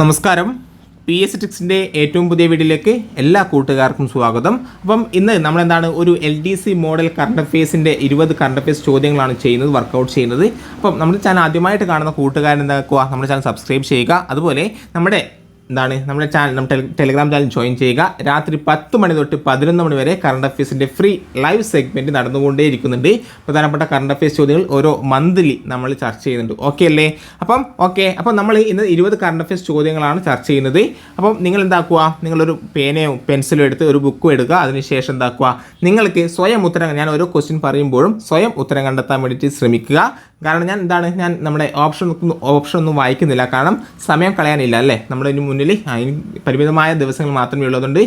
നമസ്കാരം. P S ടിക്സിന്റെ ഏറ്റവും പുതിയ വീഡിയോയിലേക്ക് എല്ലാ കൂട്ടുകാർക്കും സ്വാഗതം. അപ്പം ഇന്ന് നമ്മളെന്താണ് ഒരു L D C model current അഫെയർസിന്റെ ഇരുപത് കറണ്ട് അഫയേഴ്സ് ചോദ്യങ്ങളാണ് ചെയ്യുന്നത് വർക്കൗട്ട് ചെയ്യുന്നത്. അപ്പം നമ്മുടെ ചാനൽ ആദ്യമായിട്ട് കാണുന്ന കൂട്ടുകാരൻ എന്താക്കുക നമ്മുടെ ചാനൽ സബ്സ്ക്രൈബ് ചെയ്യുക. അതുപോലെ നമ്മുടെ എന്താണ്? നമ്മുടെ ചാനൽ നമ്മുടെ ടെല- ടെലിഗ്രാം ചാനൽ ജോയിൻ ചെയ്യുക. രാത്രി പത്ത് മണി തൊട്ട് പതിനൊന്ന് മണി വരെ കറണ്ട് അഫയേഴ്സിന്റെ ഫ്രീ ലൈവ് സെഗ്മെന്റ് നടന്നുകൊണ്ടേയിരിക്കുന്നുണ്ട്. പ്രധാനപ്പെട്ട കറണ്ട് അഫയേഴ്സ് ചോദ്യങ്ങൾ ഓരോ മന്ത്ലി നമ്മൾ ചർച്ച ചെയ്യുന്നുണ്ട്. ഓക്കെ അല്ലേ? അപ്പം ഓക്കെ അപ്പം നമ്മൾ ഇന്ന് ഇരുപത് കറണ്ട് അഫയേഴ്സ് ചോദ്യങ്ങളാണ് ചർച്ച ചെയ്യുന്നത്. അപ്പം നിങ്ങൾ എന്താക്കുക? നിങ്ങളൊരു പേനയോ പെൻസിലോ എടുത്ത് ഒരു ബുക്കും എടുക്കുക. അതിനുശേഷം എന്താക്കുക? നിങ്ങൾക്ക് സ്വയം ഉത്തരം ഞാൻ ഓരോ ക്വസ്റ്റ്യൻ പറയുമ്പോഴും സ്വയം ഉത്തരം കണ്ടെത്താൻ വേണ്ടിയിട്ട് ശ്രമിക്കുക. കാരണം ഞാൻ എന്താണ് ഞാൻ നമ്മുടെ ഓപ്ഷൻ ഓപ്ഷൻ ഒന്നും വായിക്കുന്നില്ല. കാരണം സമയം കളയാനില്ല അല്ലേ? നമ്മുടെ ഇതിന് മുന്നിൽ പരിമിതമായ ദിവസങ്ങൾ മാത്രമേ ഉള്ളതുകൊണ്ട്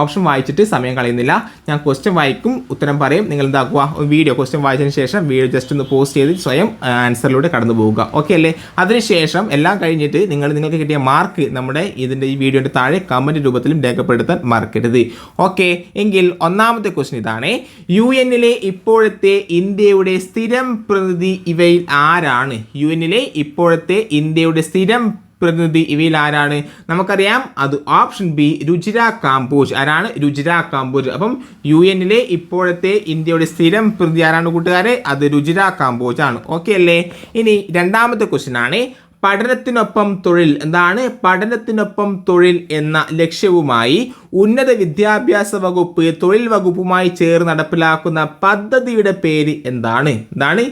ഓപ്ഷൻ വായിച്ചിട്ട് സമയം കളയുന്നില്ല. ഞാൻ ക്വസ്റ്റ്യൻ വായിക്കും ഉത്തരം പറയും. നിങ്ങൾ എന്താക്കുക? വീഡിയോ ക്വസ്റ്റ്യൻ വായിച്ചതിന് ശേഷം വീഡിയോ ജസ്റ്റ് ഒന്ന് പോസ്റ്റ് ചെയ്ത് സ്വയം ആൻസറിലൂടെ കടന്നു പോവുക. ഓക്കെ അല്ലേ? അതിനുശേഷം എല്ലാം കഴിഞ്ഞിട്ട് നിങ്ങൾ നിങ്ങൾക്ക് കിട്ടിയ മാർക്ക് നമ്മുടെ ഇതിന്റെ ഈ വീഡിയോന്റെ താഴെ കമന്റ് രൂപത്തിലും രേഖപ്പെടുത്താൻ മറക്കരുത്. ഓക്കെ എങ്കിൽ ഒന്നാമത്തെ ക്വസ്റ്റ്യൻ ഇതാണ്. യു എന്നിലെ ഇപ്പോഴത്തെ ഇന്ത്യയുടെ സ്ഥിരം പ്രതിനിധി ഇവയിൽ ആരാണ്? യു എന്നിലെ ഇപ്പോഴത്തെ ഇന്ത്യയുടെ സ്ഥിരം പ്രതിനിധി ഇവയിൽ ആരാണ്? നമുക്കറിയാം അത് ഓപ്ഷൻ ബി രുചിര കാംബോജ്. ആരാണ്? രുചിര കാംബോജ്. അപ്പം യു എന്നിലെ ഇപ്പോഴത്തെ ഇന്ത്യയുടെ സ്ഥിരം പ്രതിനിധി ആരാണ് കൂട്ടുകാരെ? അത് രുചിര കാംബോജ് ആണ്. ഓക്കെ അല്ലേ? ഇനി രണ്ടാമത്തെ ക്വസ്റ്റ്യൻ ആണ്. പഠനത്തിനൊപ്പം തൊഴിൽ. എന്താണ്? പഠനത്തിനൊപ്പം തൊഴിൽ എന്ന ലക്ഷ്യവുമായി ഉന്നത വിദ്യാഭ്യാസ വകുപ്പ് തൊഴിൽ വകുപ്പുമായി ചേർന്ന് നടപ്പിലാക്കുന്ന പദ്ധതിയുടെ പേര് എന്താണ്? എന്താണ്?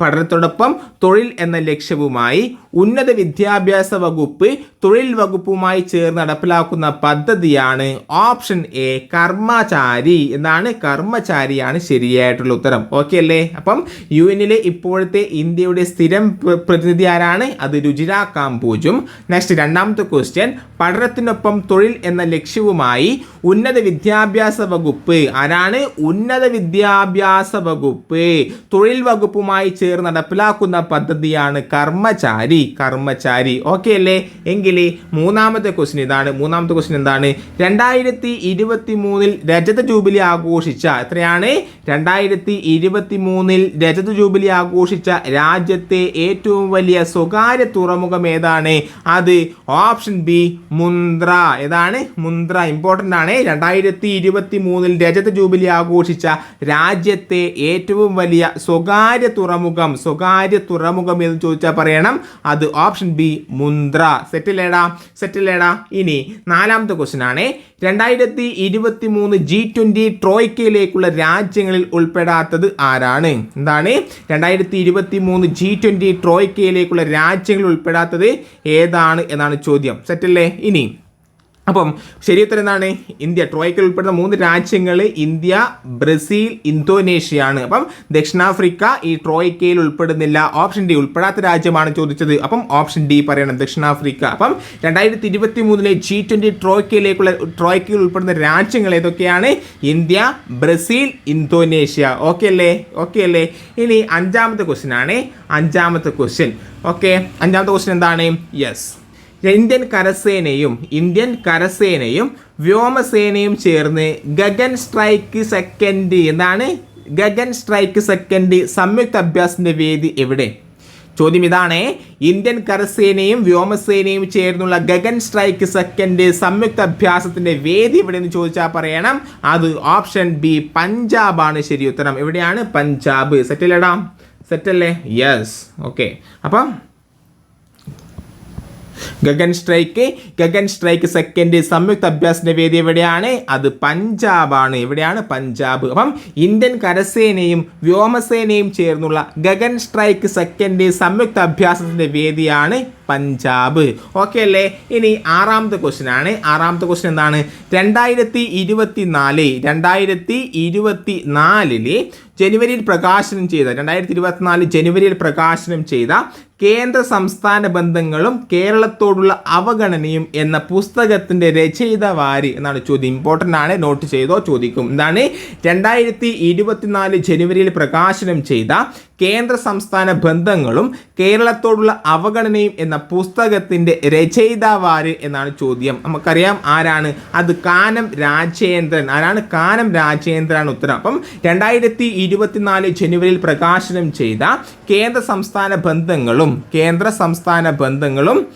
പഠനത്തോടൊപ്പം തൊഴിൽ എന്ന ലക്ഷ്യവുമായി ഉന്നത വിദ്യാഭ്യാസ വകുപ്പ് തൊഴിൽ വകുപ്പുമായി ചേർന്ന് നടപ്പിലാക്കുന്ന പദ്ധതിയാണ് ഓപ്ഷൻ എ കർമ്മചാരി. എന്നാണ് കർമ്മചാരിയാണ് ശരിയായിട്ടുള്ള ഉത്തരം. ഓക്കെ അല്ലേ? അപ്പം യു എന്നിലെ ഇപ്പോഴത്തെ ഇന്ത്യയുടെ സ്ഥിരം പ്രതിനിധി ആരാണ്? അത് രുചിര കാംബോജും നെക്സ്റ്റ് രണ്ടാമത്തെ ക്വസ്റ്റ്യൻ പഠനത്തിനൊപ്പം തൊഴിൽ എന്ന ലക്ഷ്യവുമായി ഉന്നത വിദ്യാഭ്യാസ വകുപ്പ്. ആരാണ് ഉന്നത വിദ്യാഭ്യാസ വകുപ്പ്? തൊഴിൽ വകുപ്പുമായി ചേർന്ന് നടപ്പിലാക്കുന്ന പദ്ധതിയാണ് കർമ്മചാരി. കർമ്മചാരി ഓക്കെ അല്ലേ? എങ്കിൽ മൂന്നാമത്തെ ക്വസ്റ്റ്യൻ ഇതാണ്. മൂന്നാമത്തെ ക്വസ്റ്റ്യൻ എന്താണ്? രണ്ടായിരത്തി ഇരുപത്തി മൂന്നിൽ രജത ജൂബിലി ആഘോഷിച്ച എത്രയാണ്? രണ്ടായിരത്തി ഇരുപത്തി മൂന്നിൽ രജത ജൂബിലി ആഘോഷിച്ച രാജ്യത്തെ ഏറ്റവും വലിയ സ്വകാര്യ തുറമുഖം ഏതാണ് അത് ഓപ്ഷൻ ബി മുന്ദ്ര. ഏതാണ്? മുന്ദ്ര. ഇമ്പോർട്ടന്റ് ആണ്. രണ്ടായിരത്തി ഇരുപത്തി മൂന്നിൽ രജത ജൂബിലി ആഘോഷിച്ച രാജ്യത്തെ ഏറ്റവും വലിയ സ്വകാര്യ തുറമുഖം. സ്വകാര്യ തുറമുഖം എന്ന് ചോദിച്ചാൽ പറയണം. അത് ഓപ്ഷൻ ബി മുന്ദ്ര. സെറ്റിലേടാ സെറ്റിലേടാ ഇനി നാലാമത്തെ ക്വസ്റ്റ്യൻ ആണ്. രണ്ടായിരത്തി ഇരുപത്തി മൂന്ന് ജി ട്വന്റി ട്രോയ്ക്കയിലേക്കുള്ള രാജ്യങ്ങളിൽ ഉൾപ്പെടാത്തത് ആരാണ്? എന്താണ്? രണ്ടായിരത്തി ഇരുപത്തി മൂന്ന് ജി ട്വന്റി ട്രോയ്ക്കയിലേക്കുള്ള രാജ്യങ്ങളിൽ ഉൾപ്പെടാത്തത് ഏതാണ് എന്നാണ് ചോദ്യം. സെറ്റല്ലേ? ഇനി അപ്പം ശരി ഉത്തരം എന്താണ് ഇന്ത്യ ട്രോയ്ക്കൽ ഉൾപ്പെടുന്ന മൂന്ന് രാജ്യങ്ങൾ ഇന്ത്യ ബ്രസീൽ ഇന്തോനേഷ്യ ആണ് അപ്പം ദക്ഷിണാഫ്രിക്ക ഈ ട്രോയ്ക്കയിൽ ഉൾപ്പെടുന്നില്ല. ഓപ്ഷൻ ഡി ഉൾപ്പെടാത്ത രാജ്യമാണ് ചോദിച്ചത്. അപ്പം ഓപ്ഷൻ ഡി പറയണം ദക്ഷിണാഫ്രിക്ക. അപ്പം രണ്ടായിരത്തി ഇരുപത്തി മൂന്നിലെ ജി ട്വന്റി ട്രോയ്ക്കയിലേക്കുള്ള ട്രോയ്ക്കയിൽ ഉൾപ്പെടുന്ന രാജ്യങ്ങൾ ഏതൊക്കെയാണ്? India Brazil Indonesia. ഓക്കെ അല്ലേ? ഓക്കെ അല്ലേ? ഇനി അഞ്ചാമത്തെ ക്വസ്റ്റ്യൻ ആണ്. അഞ്ചാമത്തെ ക്വസ്റ്റ്യൻ ഓക്കെ? അഞ്ചാമത്തെ ക്വസ്റ്റ്യൻ എന്താണ്? യെസ് ഇന്ത്യൻ കരസേനയും ഇന്ത്യൻ കരസേനയും വ്യോമസേനയും ചേർന്ന് ഗഗൻ സ്ട്രൈക്ക് സെക്കൻഡ് എന്താണ് ഗഗൻ സ്ട്രൈക്ക് സെക്കൻഡ് സംയുക്ത അഭ്യാസത്തിന്റെ വേദി എവിടെ? ചോദ്യം ഇതാണ് ഇന്ത്യൻ കരസേനയും വ്യോമസേനയും ചേർന്നുള്ള ഗഗൻ സ്ട്രൈക്ക് സെക്കൻഡ് സംയുക്ത അഭ്യാസത്തിന്റെ വേദി എവിടെയെന്ന് ചോദിച്ചാൽ പറയണം. അത് ഓപ്ഷൻ ബി പഞ്ചാബാണ്. ശരി ഉത്തരം എവിടെയാണ്? പഞ്ചാബ്. സെറ്റിലടാം സെറ്റല്ലേ യെസ് ഓക്കെ അപ്പം Gagan strike Gagan strike second സംയുക്ത അഭ്യാസത്തിന്റെ വേദി എവിടെയാണ്? അത് പഞ്ചാബാണ്. എവിടെയാണ്? പഞ്ചാബ്. അപ്പം ഇന്ത്യൻ കരസേനയും വ്യോമസേനയും ചേർന്നുള്ള ഗഗൻ സ്ട്രൈക്ക് സെക്കൻഡ് സംയുക്ത അഭ്യാസത്തിന്റെ വേദിയാണ് പഞ്ചാബ്. ഓക്കെ അല്ലേ? ഇനി ആറാമത്തെ ക്വസ്റ്റ്യൻ ആണ്. ആറാമത്തെ ക്വസ്റ്റ്യൻ എന്താണ്? രണ്ടായിരത്തി ഇരുപത്തി നാല് രണ്ടായിരത്തി ഇരുപത്തി നാലിൽ ജനുവരിയിൽ പ്രകാശനം ചെയ്ത രണ്ടായിരത്തി ഇരുപത്തിനാല് ജനുവരിയിൽ പ്രകാശനം ചെയ്ത കേന്ദ്ര സംസ്ഥാന ബന്ധങ്ങളും കേരളത്തോടുള്ള അവഗണനയും എന്ന പുസ്തകത്തിന്റെ രചയിതാവാരി എന്നാണ് ചോദ്യം. ഇമ്പോർട്ടന്റ് ആണ്. നോട്ട് ചെയ്തോ? ചോദിക്കും. എന്താണ്? രണ്ടായിരത്തി ഇരുപത്തിനാല് ജനുവരിയിൽ പ്രകാശനം ചെയ്ത കേന്ദ്ര സംസ്ഥാന ബന്ധങ്ങളും കേരളത്തോടുള്ള അവഗണനയും എന്ന പുസ്തകത്തിന്റെ രചയിതാവാര് എന്നാണ് ചോദ്യം. നമുക്കറിയാം ആരാണ്? അത് കാനം രാജേന്ദ്രൻ. ആരാണ് കാനം രാജേന്ദ്രനാണ് ഉത്തരം. അപ്പം രണ്ടായിരത്തി ഇരുപത്തിനാല് ജനുവരിയിൽ പ്രകാശനം ചെയ്ത കേന്ദ്ര സംസ്ഥാന ബന്ധങ്ങളും കേന്ദ്ര സംസ്ഥാന ബന്ധങ്ങളും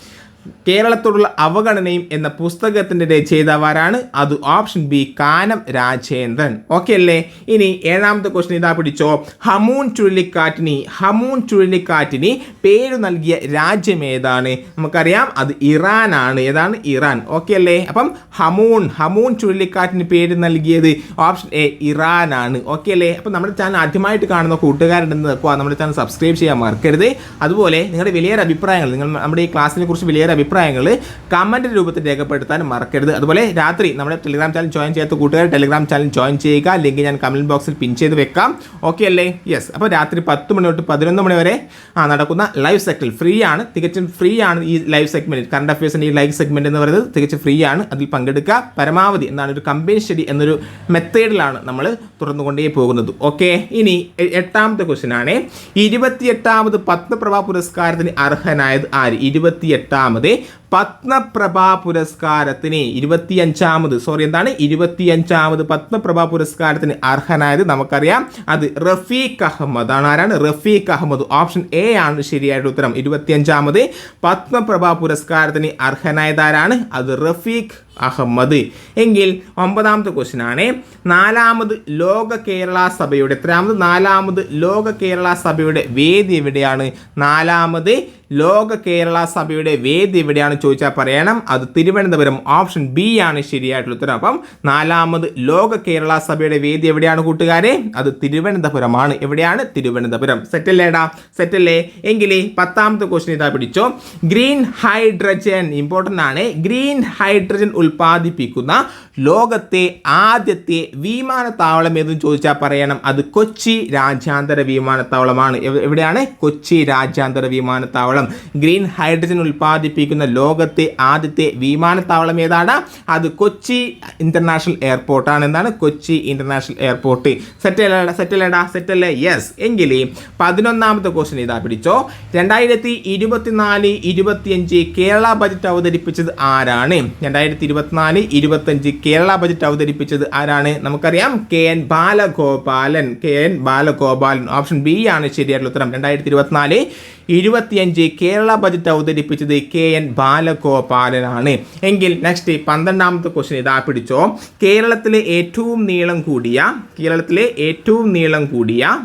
കേരളത്തോടുള്ള അവഗണനയും എന്ന പുസ്തകത്തിന്റെ രചയിതാവാരാണ് അത് option B Kanam Rajendran. Okay അല്ലേ? ഇനി ഏഴാമത്തെ ക്വസ്റ്റ്യൻ ഇതാ പിടിച്ചോ. ഹമൂൺ ചുഴലിക്കാറ്റിനി ഹമൂൺ ചുഴലിക്കാറ്റിനി പേര് നൽകിയ രാജ്യം ഏതാണ്? നമുക്കറിയാം അത് ഇറാനാണ്. ഏതാണ്? ഇറാൻ. ഓക്കെ അല്ലേ? അപ്പം ഹമൂൺ ഹമൂൺ ചുഴലിക്കാറ്റിന് പേര് നൽകിയത് ഓപ്ഷൻ എ ഇറാനാണ്. ഓക്കെ അല്ലേ? അപ്പം നമ്മുടെ ചാനൽ ആദ്യമായിട്ട് കാണുന്ന കൂട്ടുകാരുണ്ടെന്ന് നമ്മുടെ ചാനൽ സബ്സ്ക്രൈബ് ചെയ്യാൻ മറക്കരുത്. അതുപോലെ നിങ്ങളുടെ വലിയൊരു അഭിപ്രായങ്ങൾ നിങ്ങൾ നമ്മുടെ ഈ ക്ലാസ്സിനെ കുറിച്ച് വലിയൊരു അഭിപ്രായങ്ങൾ കമന്റ് രൂപത്തിൽ രേഖപ്പെടുത്താൻ മറക്കരുത്. അതുപോലെ രാത്രി നമ്മുടെ ടെലിഗ്രാം ചാനൽ ജോയിൻ ചെയ്യാത്ത കൂട്ടുകാർ ടെലിഗ്രാം ചാനൽ ജോയിൻ ചെയ്യുക. ലിങ്ക് ഞാൻ കമന്റ് ബോക്സിൽ പിൻ ചെയ്ത് വെക്കാം. ഓക്കെ അല്ലേ? യെസ് അപ്പോൾ രാത്രി പത്ത് മണി തൊട്ട് പതിനൊന്ന് മണി വരെ ആ, നടക്കുന്ന ലൈവ് സെക്ടറിൽ ഫ്രീ ആണ്. തികച്ചും ഫ്രീ ആണ് ഈ ലൈവ് സെഗ്മെന്റ് കറണ്ട് അഫയേഴ്സിന്റെ ഈ ലൈവ് സെഗ്മെന്റ് എന്ന് പറയുന്നത് തികച്ചും ഫ്രീ ആണ്. അതിൽ പങ്കെടുക്കുക. പരമാവധി എന്നാണ് ഒരു കമ്പനി സ്റ്റഡി എന്നൊരു മെത്തേഡിലാണ് നമ്മൾ തുറന്നുകൊണ്ടേ പോകുന്നത്. ഓക്കെ ഇനി എട്ടാമത്തെ ക്വസ്റ്റ്യൻ ആണ്. ഇരുപത്തിയെട്ടാമത് പത്മപ്രഭ പുരസ്കാരത്തിന് അർഹനായത് ആര്? ഇരുപത്തിയെട്ടാമത് de പത്മപ്രഭ പുരസ്കാരത്തിന് ഇരുപത്തിയഞ്ചാമത് സോറി എന്താണ്? ഇരുപത്തിയഞ്ചാമത് പത്മപ്രഭാ പുരസ്കാരത്തിന് അർഹനായത് നമുക്കറിയാം. അത് റഫീഖ് അഹമ്മദ് ആണ്. ആരാണ്? റഫീഖ് അഹമ്മദ്. ഓപ്ഷൻ എ ആണ് ശരിയായിട്ട് ഉത്തരം. ഇരുപത്തിയഞ്ചാമത് പത്മപ്രഭാ പുരസ്കാരത്തിന് അർഹനായത് ആരാണ്? അത് റഫീഖ് അഹമ്മദ്. എങ്കിൽ ഒമ്പതാമത്തെ ക്വസ്റ്റ്യൻ ആണ്. നാലാമത് ലോക കേരള സഭയുടെ എത്രാമത്? നാലാമത് ലോക കേരള സഭയുടെ വേദി എവിടെയാണ്? നാലാമത് ലോക കേരള സഭയുടെ വേദി എവിടെയാണ്? ചോദിച്ചാൽ പറയണം. അത് തിരുവനന്തപുരം ഓപ്ഷൻ ബി ആണ് ശരിയായിട്ടുള്ള ഉത്തരം. അപ്പം നാലാമത് ലോക കേരള സഭയുടെ വേദി എവിടെയാണ് കൂട്ടുകാരെ? അത് തിരുവനന്തപുരമാണ്. എവിടെയാണ്? തിരുവനന്തപുരം. സെറ്റല്ലേടാ? സെറ്റല്ലേ? എങ്കിൽ പത്താമത്തെ ക്വസ്റ്റ്യൻ ഇതാ പിടിച്ചോ. ഗ്രീൻ ഹൈഡ്രജൻ ഇമ്പോർട്ടന്റ് ആണ്. ഗ്രീൻ ഹൈഡ്രജൻ ഉൽപ്പാദിപ്പിക്കുന്ന ലോകത്തെ ആദ്യത്തെ വിമാനത്താവളം ഏതെന്ന് ചോദിച്ചാൽ പറയണം. അത് കൊച്ചി രാജ്യാന്തര വിമാനത്താവളമാണ്. എവിടെയാണ്? കൊച്ചി രാജ്യാന്തര വിമാനത്താവളം. ഗ്രീൻ ഹൈഡ്രജൻ ഉൽപ്പാദിപ്പിക്കുന്ന ലോകത്തെ ആദ്യത്തെ വിമാനത്താവളം ഏതാണ്? അത് കൊച്ചി ഇന്റർനാഷണൽ എയർപോർട്ടാണ് എന്താണ്? കൊച്ചി ഇന്റർനാഷണൽ എയർപോർട്ട് സെറ്റല്ലേടാ സെറ്റല്ലേടാ സെറ്റല്ലേ യെസ് എങ്കിൽ പതിനൊന്നാമത്തെ ക്വസ്റ്റ്യൻ ഇതാ പിടിച്ചോ? രണ്ടായിരത്തി ഇരുപത്തിനാല് ഇരുപത്തിയഞ്ച് കേരള ബജറ്റ് അവതരിപ്പിച്ചത് ആരാണ്? രണ്ടായിരത്തി ഇരുപത്തിനാല് ഇരുപത്തഞ്ച് കേരള ബജറ്റ് അവതരിപ്പിച്ചത് ആരാണ്? നമുക്കറിയാം. K N Balagopalan. K N Balagopalan. Option B ആണ് ശരിയായിട്ടുള്ള ഉത്തരം. രണ്ടായിരത്തി ഇരുപത്തിനാല് ഇരുപത്തിയഞ്ച് കേരള ബജറ്റ് അവതരിപ്പിച്ചത് കെ എൻ ബാലഗോപാലനാണ്. എങ്കിൽ നെക്സ്റ്റ് പന്ത്രണ്ടാമത്തെ ക്വസ്റ്റ്യൻ ഇതാ പിടിച്ചോ. കേരളത്തിലെ ഏറ്റവും നീളം കൂടിയ കേരളത്തിലെ ഏറ്റവും നീളം കൂടിയ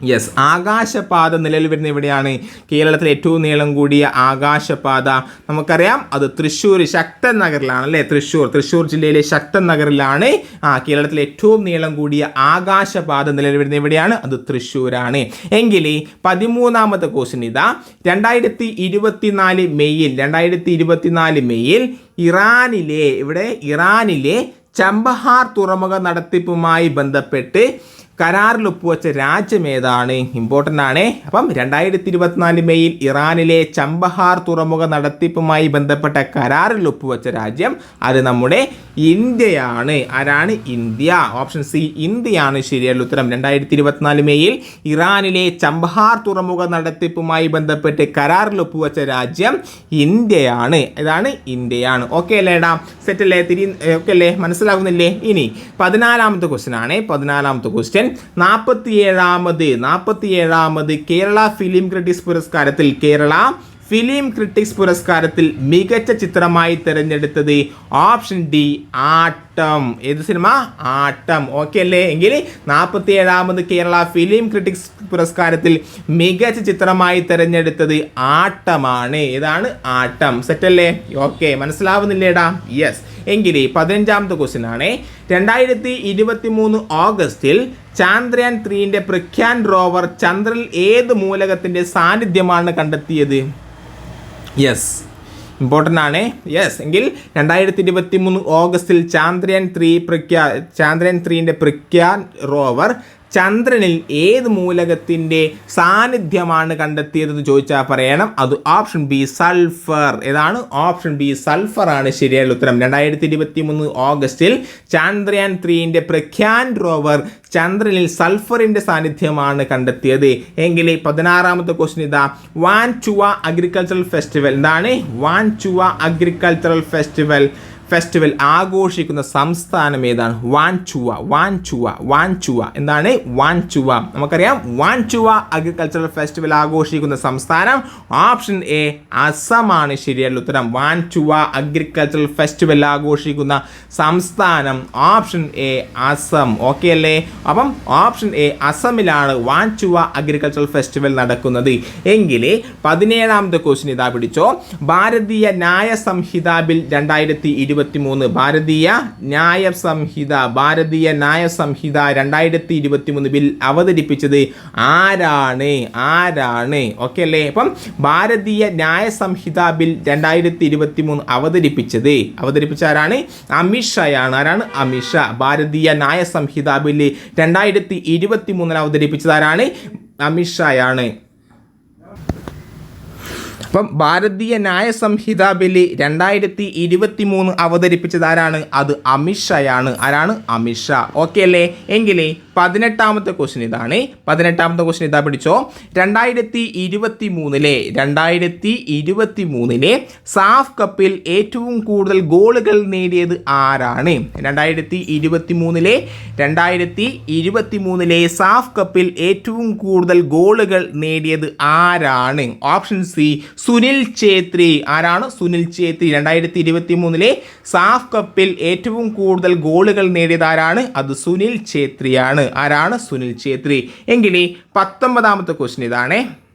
യെസ് ആകാശപാത നിലവിൽ വരുന്ന എവിടെയാണ് കേരളത്തിലെ ഏറ്റവും നീളം കൂടിയ ആകാശപാത. നമുക്കറിയാം അത് തൃശ്ശൂർ ശക്തൻ നഗറിലാണ് അല്ലേ? തൃശ്ശൂർ തൃശ്ശൂർ ജില്ലയിലെ ശക്തൻ നഗറിലാണ് ആ കേരളത്തിലെ ഏറ്റവും നീളം കൂടിയ ആകാശപാത നിലവിൽ വരുന്ന എവിടെയാണ് അത് തൃശ്ശൂരാണ്. എങ്കിൽ പതിമൂന്നാമത്തെ ക്വസ്റ്റ്യൻ ഇതാ. രണ്ടായിരത്തി ഇരുപത്തിനാല് മെയ്യിൽ രണ്ടായിരത്തി ഇരുപത്തിനാല് മെയ്യിൽ ഇറാനിലെ ഇവിടെ ഇറാനിലെ ചമ്പഹാർ തുറമുഖ നടത്തിപ്പുമായി ബന്ധപ്പെട്ട് കരാറിൽ ഒപ്പുവെച്ച രാജ്യം ഏതാണ് ഇമ്പോർട്ടന്റ് ആണ്. അപ്പം രണ്ടായിരത്തി ഇരുപത്തിനാല് മെയ്യിൽ ഇറാനിലെ ചമ്പഹാർ തുറമുഖ നടത്തിപ്പുമായി ബന്ധപ്പെട്ട കരാറിൽ ഒപ്പുവെച്ച രാജ്യം അത് നമ്മുടെ ഇന്ത്യയാണ്. ആരാണ്? ഇന്ത്യ. ഓപ്ഷൻ സി ഇന്ത്യയാണ് ശരിയായ ഉത്തരം. രണ്ടായിരത്തി ഇരുപത്തിനാല് മെയ്യിൽ ഇറാനിലെ ചമ്പഹാർ തുറമുഖ നടത്തിപ്പുമായി ബന്ധപ്പെട്ട് കരാറിൽ ഒപ്പുവെച്ച രാജ്യം ഇന്ത്യയാണ്. ഇതാണ് ഇന്ത്യയാണ്. ഓക്കെ അല്ലേടാ സെറ്റ് അല്ലേ? തിരി ഓക്കെ അല്ലേ? മനസ്സിലാകുന്നില്ലേ ഇനി പതിനാലാമത്തെ ക്വസ്റ്റ്യൻ ആണ്. പതിനാലാമത്തെ ക്വസ്റ്റ്യൻ നാൽപ്പത്തിയേഴാമത് നാൽപ്പത്തിയേഴാമത് കേരള ഫിലിം ക്രിറ്റിക്സ് പുരസ്കാരത്തിൽ കേരള ഫിലിം ക്രിട്ടിക്സ് പുരസ്കാരത്തിൽ മികച്ച ചിത്രമായി തിരഞ്ഞെടുത്തത് ഓപ്ഷൻ ഡി ആട്ടം. ഏത് സിനിമ? ആട്ടം. ഓക്കെ അല്ലേ? എങ്കിൽ നാൽപ്പത്തി ഏഴാമത് കേരള ഫിലിം ക്രിട്ടിക്സ് പുരസ്കാരത്തിൽ മികച്ച ചിത്രമായി തിരഞ്ഞെടുത്തത് ആട്ടമാണ്. ഏതാണ്? ആട്ടം. സെറ്റല്ലേ ഓക്കെ മനസ്സിലാവുന്നില്ലേടാ? യെസ് എങ്കിൽ പതിനഞ്ചാമത്തെ ക്വസ്റ്റ്യൻ ആണ് രണ്ടായിരത്തി ഇരുപത്തി മൂന്ന് ഓഗസ്റ്റിൽ ചാന്ദ്രയാൻ ത്രീന്റെ പ്രഖ്യാൻ റോവർ ചന്ദ്രനിൽ ഏത് മൂലകത്തിന്റെ സാന്നിധ്യമാണ് കണ്ടെത്തിയത്? യെസ് ഇമ്പോർട്ടന്റ് ആണ്. യെസ് എങ്കിൽ രണ്ടായിരത്തി ഇരുപത്തി മൂന്ന് ഓഗസ്റ്റിൽ ചാന്ദ്രയാൻ ത്രീ പ്രഖ്യാ ചാന്ദ്രയാൻ ത്രീന്റെ പ്രഖ്യാൻ റോവർ ചന്ദ്രനിൽ ഏത് മൂലകത്തിന്റെ സാന്നിധ്യമാണ് കണ്ടെത്തിയതെന്ന് ചോദിച്ചാൽ പറയണം. അത് ഓപ്ഷൻ ബി സൾഫർ. ഏതാണ്? ഓപ്ഷൻ ബി സൾഫർ ആണ് ശരിയായ ഉത്തരം. രണ്ടായിരത്തി ഇരുപത്തി മൂന്ന് ഓഗസ്റ്റിൽ ചാന്ദ്രയാൻ ത്രീന്റെ പ്രഖ്യാൻ റോവർ ചന്ദ്രനിൽ സൾഫറിന്റെ സാന്നിധ്യമാണ് കണ്ടെത്തിയത്. എങ്കിൽ പതിനാറാമത്തെ ക്വസ്റ്റ്യൻ ഇതാ. Wanchuwa agricultural festival. എന്താണ്? Wanchuwa agricultural festival. ഫെസ്റ്റിവൽ ആഘോഷിക്കുന്ന സംസ്ഥാനം ഏതാണ്? വാൻചുവ വാൻചുവ വാൻചുവ. എന്താണ്? വാൻചുവ. നമുക്കറിയാം വാൻചുവ അഗ്രികൾച്ചറൽ ഫെസ്റ്റിവൽ ആഘോഷിക്കുന്ന സംസ്ഥാനം ഓപ്ഷൻ എ അസമാണ് ശരിയായ ഉത്തരം. വാൻചുവ അഗ്രികൾച്ചറൽ ഫെസ്റ്റിവൽ ആഘോഷിക്കുന്ന സംസ്ഥാനം ഓപ്ഷൻ എ അസം. ഓക്കെ അല്ലേ? അപ്പം ഓപ്ഷൻ എ അസമിലാണ് വാൻചുവ അഗ്രികൾച്ചറൽ ഫെസ്റ്റിവൽ നടക്കുന്നത്. എങ്കിൽ പതിനേഴാമത്തെ ക്വസ്റ്റ്യൻ ഇതാ പിടിച്ചോ. ഭാരതീയ ന്യായ സംഹിതാ ബിൽ രണ്ടായിരത്തി ഇരുപത്തി മൂന്ന് ഭാരതീയ ന്യായ സംഹിത ഭാരതീയ ന്യായ സംഹിത രണ്ടായിരത്തി ഇരുപത്തി മൂന്ന് ബിൽ അവതരിപ്പിച്ചത് ആരാണ്? ആരാണ്? ഓക്കെ അല്ലേ? അപ്പം ഭാരതീയ ന്യായ സംഹിത ബിൽ രണ്ടായിരത്തി ഇരുപത്തി മൂന്ന് അവതരിപ്പിച്ചത് അവതരിപ്പിച്ച ആരാണ്? അമിത്ഷായാണ് ആരാണ്? അമിത്ഷാ ഭാരതീയ ന്യായ സംഹിത ബില്ല് രണ്ടായിരത്തി ഇരുപത്തി മൂന്നിൽ അവതരിപ്പിച്ചത് ആരാണ്? അമിത്ഷായാണ് അപ്പം ഭാരതീയ ന്യായ സംഹിത ബില്ല് രണ്ടായിരത്തി ഇരുപത്തി മൂന്ന് അവതരിപ്പിച്ചത് ആരാണ്? അത് അമിത്ഷായാണ് ആരാണ്? അമിത്ഷാ ഓക്കെ അല്ലേ? എങ്കിലേ പതിനെട്ടാമത്തെ ക്വസ്റ്റ്യൻ ഇതാണ്. പതിനെട്ടാമത്തെ ക്വസ്റ്റ്യൻ ഇതാ പിടിച്ചോ. രണ്ടായിരത്തി ഇരുപത്തി മൂന്നിലെ രണ്ടായിരത്തി ഇരുപത്തി മൂന്നിലെ സാഫ് കപ്പിൽ ഏറ്റവും കൂടുതൽ ഗോളുകൾ നേടിയത് ആരാണ്? രണ്ടായിരത്തി ഇരുപത്തി മൂന്നിലെ രണ്ടായിരത്തി ഇരുപത്തി മൂന്നിലെ സാഫ് കപ്പിൽ ഏറ്റവും കൂടുതൽ ഗോളുകൾ നേടിയത് ആരാണ്? Option C Sunil Chhetri. ആരാണ് സുനിൽ ഛേത്രി? രണ്ടായിരത്തി ഇരുപത്തി മൂന്നിലെ സാഫ് കപ്പിൽ ഏറ്റവും കൂടുതൽ ഗോളുകൾ നേടിയത് ആരാണ്? അത് സുനിൽ ഛേത്രിയാണ്. ആരാണ് സുനിൽ ഛേത്രി? എങ്കിലേ പത്തൊമ്പതാമത്തെ ക്വസ്റ്റ്യൻ ഇതാണ്.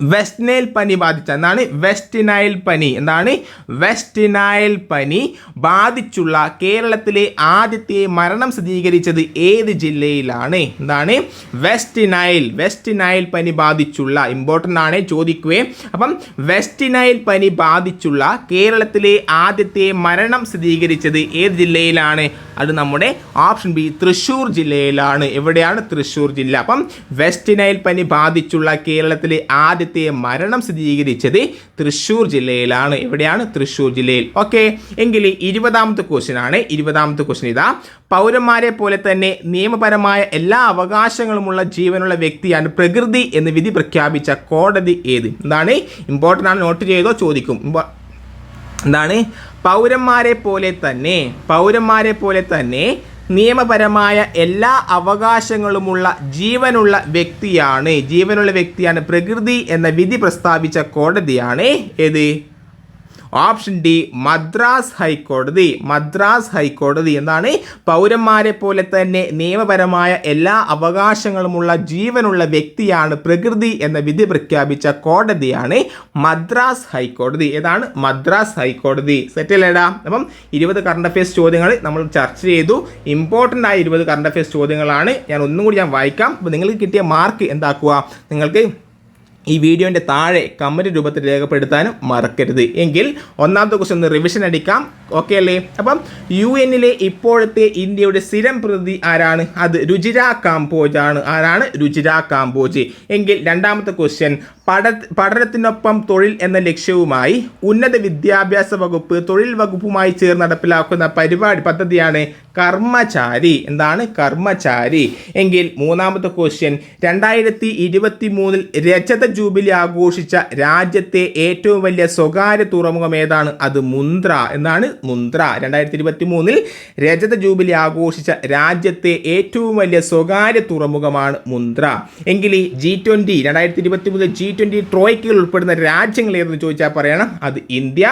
വെസ്റ്റ് നൈൽ പനി ബാധിച്ച എന്താണ്? വെസ്റ്റ് നൈൽ പനി. എന്താണ്? വെസ്റ്റ് നൈൽ പനി ബാധിച്ചുള്ള കേരളത്തിലെ ആദ്യത്തെ മരണം സ്ഥിരീകരിച്ചത് ഏത് ജില്ലയിലാണ്? എന്താണ്? വെസ്റ്റ് നൈൽ വെസ്റ്റ് നൈൽ പനി ബാധിച്ചുള്ള ഇമ്പോർട്ടന്റ് ആണ് ചോദിക്കുകയും അപ്പം വെസ്റ്റ് നൈൽ പനി ബാധിച്ചുള്ള കേരളത്തിലെ ആദ്യത്തെ മരണം സ്ഥിരീകരിച്ചത് ഏത് ജില്ലയിലാണ്? അത് നമ്മുടെ ഓപ്ഷൻ ബി തൃശ്ശൂർ ജില്ലയിലാണ്. എവിടെയാണ്? തൃശ്ശൂർ ജില്ല. അപ്പം വെസ്റ്റ് നൈൽ പനി ബാധിച്ചുള്ള കേരളത്തിലെ ആദ്യത്തെ മരണം സ്ഥിരീകരിച്ചത് തൃശ്ശൂർ ജില്ലയിലാണ്. എവിടെയാണ്? തൃശ്ശൂർ ജില്ലയിൽ. ഓക്കെ എങ്കിൽ ഇരുപതാമത്തെ ക്വസ്റ്റ്യൻ ആണ്. ഇരുപതാമത്തെ ക്വസ്റ്റ്യൻ ഇതാ. പൗരന്മാരെ പോലെ തന്നെ നിയമപരമായ എല്ലാ അവകാശങ്ങളുമുള്ള ജീവനുള്ള വ്യക്തിയാണ് പ്രകൃതി എന്ന് വിധി പ്രഖ്യാപിച്ച കോടതി ഏത്? എന്താണ്? ഇമ്പോർട്ടന്റ് ആണ്. നോട്ട് ചെയ്തോ? ചോദിക്കും. എന്താണ്? പൗരന്മാരെ പോലെ തന്നെ പൗരന്മാരെ പോലെ തന്നെ നിയമപരമായ എല്ലാ അവകാശങ്ങളുമുള്ള ജീവനുള്ള വ്യക്തിയാണ്. ജീവനുള്ള വ്യക്തിയാണ് പ്രകൃതി എന്ന വിധി പ്രസ്താവിച്ച കോടതിയാണ് ഏത്? ഓപ്ഷൻ ഡി മദ്രാസ് ഹൈക്കോടതി. മദ്രാസ് ഹൈക്കോടതി എന്താണ് പൗരന്മാരെ പോലെ തന്നെ നിയമപരമായ എല്ലാ അവകാശങ്ങളുമുള്ള ജീവനുള്ള വ്യക്തിയാണ് പ്രകൃതി എന്ന വിധി പ്രഖ്യാപിച്ച കോടതിയാണ് മദ്രാസ് ഹൈക്കോടതി. ഏതാണ്? മദ്രാസ് ഹൈക്കോടതി. സെറ്റ് സെറ്റിലേടാ അപ്പം ഇരുപത് കറണ്ട് അഫയേഴ്സ് ചോദ്യങ്ങൾ നമ്മൾ ചർച്ച ചെയ്തു. ഇമ്പോർട്ടന്റ് ആയ ഇരുപത് കറണ്ട് അഫയേഴ്സ് ചോദ്യങ്ങളാണ്. ഞാൻ ഒന്നും കൂടി ഞാൻ വായിക്കാം. അപ്പോൾ നിങ്ങൾക്ക് കിട്ടിയ മാർക്ക് എന്താക്കുക? നിങ്ങൾക്ക് ഈ വീഡിയോന്റെ താഴെ കമന്റ് രൂപത്തിൽ രേഖപ്പെടുത്താനും മറക്കരുത്. എങ്കിൽ ഒന്നാമത്തെ ക്വസ്റ്റ്യൻ ഒന്ന് റിവിഷൻ അടിക്കാം. ഓക്കെ അല്ലേ? അപ്പം യു എന്നിലെ ഇപ്പോഴത്തെ ഇന്ത്യയുടെ സ്ഥിരം പ്രതി ആരാണ്? അത് രുചിര കാംബോജ് ആണ്. ആരാണ്? രുചിര കാംബോജ്. എങ്കിൽ രണ്ടാമത്തെ ക്വസ്റ്റ്യൻ പഠ പഠനത്തിനൊപ്പം തൊഴിൽ എന്ന ലക്ഷ്യവുമായി ഉന്നത വിദ്യാഭ്യാസ വകുപ്പ് തൊഴിൽ വകുപ്പുമായി ചേർന്ന് നടപ്പിലാക്കുന്ന പരിപാടി പദ്ധതിയാണ് കർമ്മചാരി. എന്താണ്? കർമ്മചാരി. എങ്കിൽ മൂന്നാമത്തെ ക്വസ്റ്റ്യൻ രണ്ടായിരത്തി ഇരുപത്തി മൂന്നിൽ രജത ജൂബിലി ആഘോഷിച്ച രാജ്യത്തെ ഏറ്റവും വലിയ സ്വകാര്യ തുറമുഖം ഏതാണ്? അത് മുന്ദ്ര എന്നാണ് മുന്ദ്ര. രണ്ടായിരത്തി ഇരുപത്തി മൂന്നിൽ രജത ജൂബിലി ആഘോഷിച്ച രാജ്യത്തെ ഏറ്റവും വലിയ സ്വകാര്യ തുറമുഖമാണ് മുന്ദ്ര. എങ്കിൽ ഈ ജി ട്വന്റി രണ്ടായിരത്തി ഇരുപത്തി മൂന്നിൽ ജി ട്വന്റി ഉൾപ്പെടുന്ന രാജ്യങ്ങൾ ഏതെന്ന് ചോദിച്ചാൽ പറയണം. അത് ഇന്ത്യ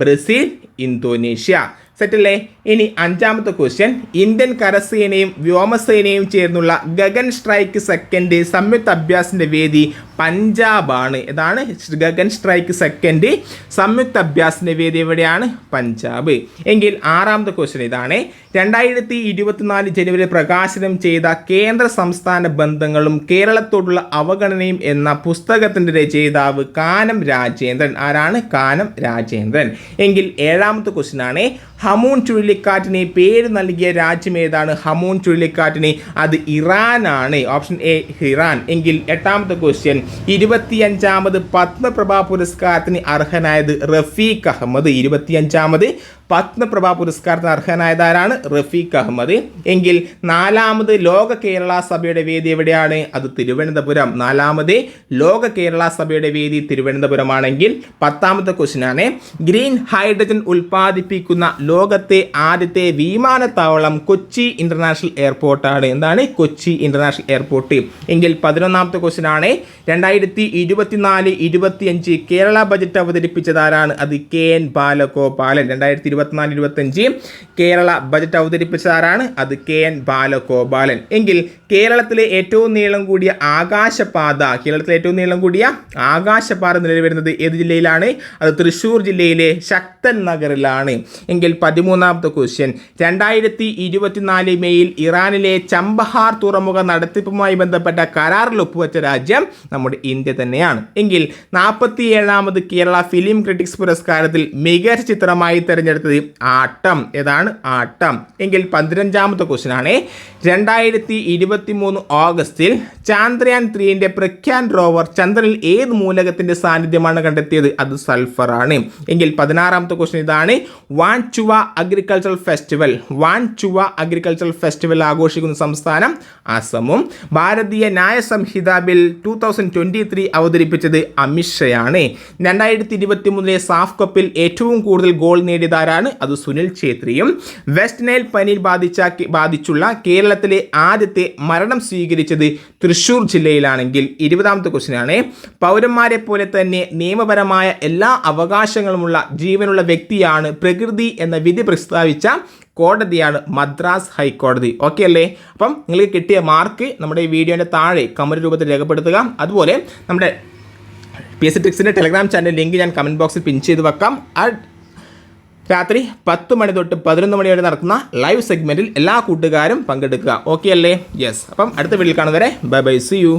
ബ്രസീൽ ഇന്തോനേഷ്യ. സെറ്റല്ലേ? ഇനി അഞ്ചാമത്തെ ക്വസ്റ്റ്യൻ ഇന്ത്യൻ കരസേനയും വ്യോമസേനയും ചേർന്നുള്ള ഗഗൻ സ്ട്രൈക്ക് സെക്കൻഡ് സംയുക്ത അഭ്യാസിന്റെ വേദി പഞ്ചാബാണ് ഇതാണ് ഗഗൻ സ്ട്രൈക്ക് സെക്കൻഡ് സംയുക്ത അഭ്യാസിന്റെ വേദി എവിടെയാണ്? പഞ്ചാബ്. എങ്കിൽ ആറാമത്തെ ക്വസ്റ്റ്യൻ ഇതാണ്. രണ്ടായിരത്തി ഇരുപത്തിനാല് ജനുവരി പ്രകാശനം ചെയ്ത കേന്ദ്ര സംസ്ഥാന ബന്ധങ്ങളും കേരളത്തോടുള്ള അവഗണനയും എന്ന പുസ്തകത്തിന്റെ രചയിതാവ് കാനം രാജേന്ദ്രൻ. ആരാണ്? കാനം രാജേന്ദ്രൻ. എങ്കിൽ ഏഴാമത്തെ ക്വസ്റ്റ്യൻ ആണ്. ഹമൂൺ ചുഴലിക്കാറ്റിന് പേര് നൽകിയ രാജ്യം ഏതാണ്? ഹമൂൺ ചുഴലിക്കാറ്റിന്. അത് ഇറാനാണ്. Option A Iran. എങ്കിൽ എട്ടാമത്തെ ക്വസ്റ്റ്യൻ ഇരുപത്തിയഞ്ചാമത് പത്മപ്രഭ പുരസ്കാരത്തിന് അർഹനായത് റഫീഖ് അഹമ്മദ്. ഇരുപത്തിയഞ്ചാമത് പത്മപ്രഭ പുരസ്കാരത്തിന് അർഹനായതാരാണ് റഫീഖ് അഹമ്മദ്. എങ്കിൽ നാലാമത് ലോക കേരള സഭയുടെ വേദി എവിടെയാണ്? അത് തിരുവനന്തപുരം. നാലാമത് ലോക കേരള സഭയുടെ വേദി തിരുവനന്തപുരമാണെങ്കിൽ പത്താമത്തെ ക്വസ്റ്റിനാണ് ഗ്രീൻ ഹൈഡ്രജൻ ഉൽപ്പാദിപ്പിക്കുന്ന ലോകത്തെ ആദ്യത്തെ വിമാനത്താവളം കൊച്ചി ഇന്റർനാഷണൽ എയർപോർട്ടാണ് എന്താണ്? Kochi international airport. എങ്കിൽ പതിനൊന്നാമത്തെ ക്വസ്റ്റ്യൻ ആണ്. രണ്ടായിരത്തി ഇരുപത്തിനാല് ഇരുപത്തിയഞ്ച് കേരള ബജറ്റ് അവതരിപ്പിച്ചതാരാണ്? അത് കെ എൻ ബാലഗോപാലൻ. രണ്ടായിരത്തി ഇരുപത്തിനാല് ഇരുപത്തഞ്ച് കേരള ബജറ്റ് അവതരിപ്പിച്ചതാരാണ്? അത് കെ എൻ ബാലഗോപാലൻ. എങ്കിൽ കേരളത്തിലെ ഏറ്റവും നീളം കൂടിയ ആകാശപാത കേരളത്തിലെ ഏറ്റവും നീളം കൂടിയ ആകാശപാത നിലവിൽ വരുന്നത് ഏത് ജില്ലയിലാണ്? അത് തൃശ്ശൂർ ജില്ലയിലെ ശക്തൻ നഗറിലാണ്. എങ്കിൽ പതിമൂന്നാമത്തെ ക്വസ്റ്റ്യൻ രണ്ടായിരത്തി ഇരുപത്തിനാല് മെയ്യിൽ ഇറാനിലെ ചമ്പഹാർ തുറമുഖ നടത്തിപ്പുമായി ബന്ധപ്പെട്ട കരാറിൽ ഒപ്പുവെച്ച രാജ്യം നമ്മുടെ ഇന്ത്യ തന്നെയാണ്. എങ്കിൽ നാൽപ്പത്തി ഏഴാമത് കേരള ഫിലിം ക്രിറ്റിക്സ് പുരസ്കാരത്തിൽ മികച്ച ചിത്രമായി തിരഞ്ഞെടുത്തത് ആട്ടം. ഏതാണ്? ആട്ടം. എങ്കിൽ പതിനഞ്ചാമത്തെ ക്വസ്റ്റ്യൻ ആണ്. രണ്ടായിരത്തി ഇരുപത്തി മൂന്ന് ഓഗസ്റ്റിൽ ചാന്ദ്രയാൻ ത്രീന്റെ പ്രഖ്യാൻ റോവർ ചന്ദ്രനിൽ ഏത് മൂലകത്തിന്റെ സാന്നിധ്യമാണ് കണ്ടെത്തിയത്? അത് സൾഫർ ആണ്. എങ്കിൽ പതിനാറാമത്തെ ക്വസ്റ്റ്യൻ ഇതാണ്. Wanchuwa agricultural festival. Wanchuwa agricultural festival ആഘോഷിക്കുന്ന സംസ്ഥാനം അസമും. Bharatiya Nyaya Sanhita bill two thousand twenty three അവതരിപ്പിച്ചത് അമിത്ഷയാണ്. രണ്ടായിരത്തി ഇരുപത്തി മൂന്നിലെ സാഫ് കപ്പിൽ ഏറ്റവും കൂടുതൽ ഗോൾ നേടിയതാരാണ് അത് സുനിൽ ഛേത്രിയും. വെസ്റ്റ് നൈൽ പനി ബാധിച്ച ബാധിച്ചുള്ള കേരളത്തിലെ ആദ്യത്തെ മരണം സ്വീകരിച്ചത് തൃശൂർ ജില്ലയിലാണെങ്കിൽ ഇരുപതാമത്തെ ക്വസ്റ്റ്യനാണ്. പൗരന്മാരെ പോലെ തന്നെ നിയമപരമായ എല്ലാ അവകാശങ്ങളുമുള്ള ജീവനുള്ള വ്യക്തിയാണ് പ്രകൃതി എന്ന വിധി പ്രസ്താവിച്ച കോടതിയാണ് മദ്രാസ് ഹൈക്കോടതി. ഓക്കെ അല്ലേ? അപ്പം നിങ്ങൾക്ക് കിട്ടിയ മാർക്ക് നമ്മുടെ ഈ വീഡിയോന്റെ താഴെ കമന്റ് രൂപത്തിൽ രേഖപ്പെടുത്തുക. അതുപോലെ നമ്മുടെ പി എസ് സി ടെക്സിന്റെ ടെലഗ്രാം ചാനൽ ലിങ്ക് ഞാൻ കമന്റ് ബോക്സിൽ പിൻ ചെയ്ത് വെക്കാം. ആ രാത്രി പത്ത് മണി തൊട്ട് പതിനൊന്ന് മണി വരെ നടക്കുന്ന ലൈവ് സെഗ്മെന്റിൽ എല്ലാ കൂട്ടുകാരും പങ്കെടുക്കുക. ഓക്കെ അല്ലേ? യെസ് അപ്പം അടുത്ത വീട്ടിൽ കാണുന്നവരെ ബൈ ബൈ സി യു